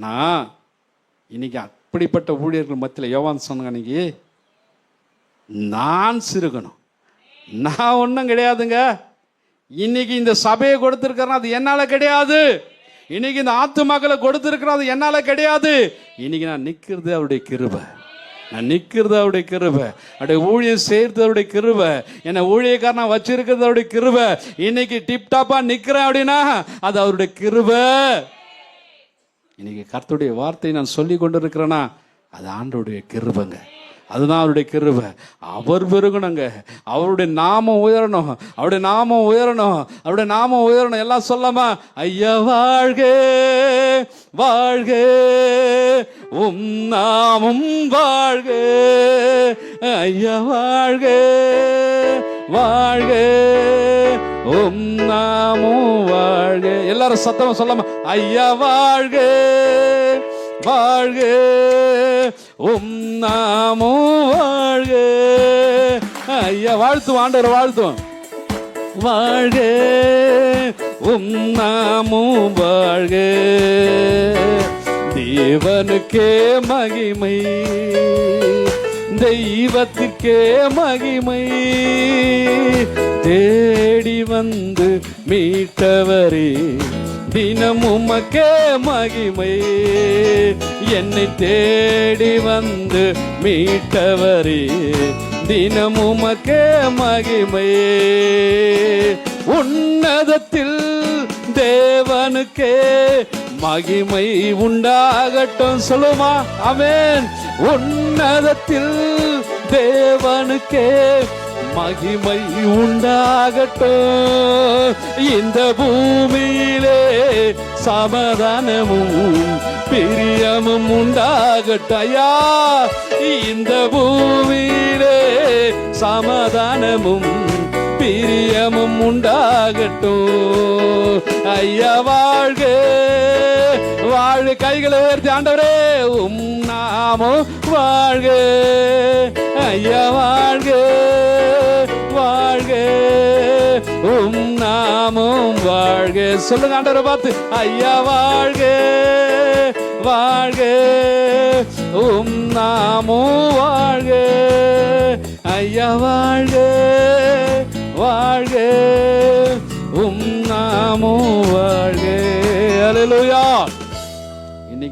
ஆனால் இன்னைக்கு அப்படிப்பட்ட ஊழியர்கள் மத்தியில் யோவான் சொன்னாங்க இன்னைக்கு நான் சிறுகணும். நான் ஒன்றும் கிடையாதுங்க. இன்னைக்கு இந்த சபையை கொடுத்துருக்கிறேன் அது என்னால் கிடையாது. இன்னைக்கு இந்த ஆத்துமாக்களை கொடுத்துருக்கிறேன் அது என்னால் கிடையாது. இன்னைக்கு நான் நிற்கிறது அவருடைய கிருபை. நான் நிற்கிறது அவருடைய கிருபை. அவருடைய ஊழியம் செய்கிறது அவருடைய கிருபை. என்னை ஊழியக்காரனா வச்சிருக்கிறது அவருடைய கிருபை. இன்னைக்கு டிப்டாப்பாக நிற்கிறேன் அப்படின்னா அது அவருடைய கிருபை. இன்னைக்கு கர்த்தருடைய வார்த்தையை நான் சொல்லி கொண்டு இருக்கிறேன்னா அது ஆண்டோடைய கிருபங்க. அதுதான் அவருடைய கிருபை. அவர் பெருகணுங்க அவருடைய நாமம் உயரணும். அவருடைய நாமம் உயரணும். அவருடைய நாமம் உயரணும். எல்லாம் சொல்லாமா? ஐயா வாழ்க. வாழ்க. உம் நாமும் வாழ்க. ஐயா வாழ்க. வாழ்க. உம் நாமும் வாழ்க. வாழ்க. எல்லாரும் சத்தமா சொல்லாம ஐயா வாழ்க வாழ்க உம் நாமும் வாழ்க. ஐயா வாழ்த்துவோம் ஆண்டவர் வாழ்த்துவோம் வாழ்க உம் நாமும் வாழ்க. தேவனுக்கே மகிமை தெய்வத்திற்கே மகிமை தே வந்து மீட்டவரே தினம் உமக்கே மகிமை. என்னை தேடி வந்து மீட்டவரே தினம் உமக்கே மகிமை. உன்னதத்தில் தேவனுக்கே மகிமை உண்டாகட்டும். சொல்லுமா அமேன் உன்னதத்தில் தேவனுக்கே மகிமை உண்டாகட்டும். இந்த பூமியிலே சமாதானமும் பிரியமும் உண்டாகட்டையா. இந்த பூமியிலே சமாதானமும் பிரியமும் உண்டாகட்டும். ஐயா வாழ்க. வாழ்க. கைகளை உயர்த்தி ஆண்டவரே உம் நாமோ வாழ்க. ஐயா நாமும் வாழ்க. சொல்லுங்க ஆண்டவரை பார்த்து ஐயா வாழ்க வாழ்க. உம் நாமும் வாழ்க. ஐயா வாழ்க வாழ்க. உம் நாமும் வாழ்க.